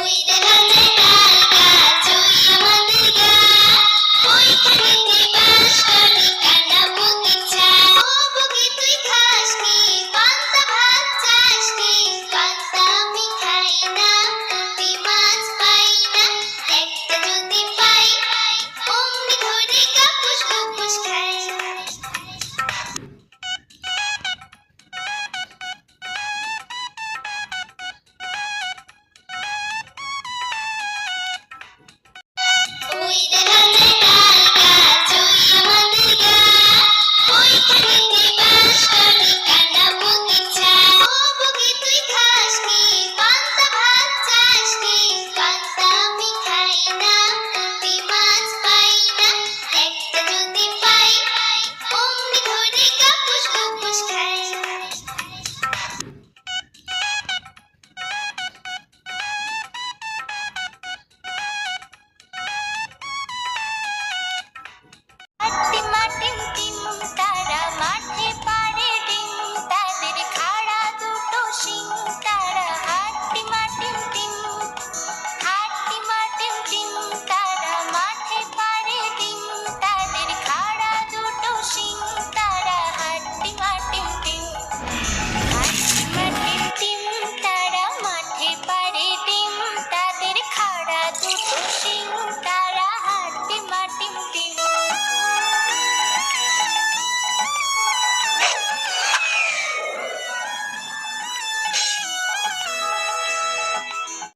তুই খাস কি Cuídense. sushi.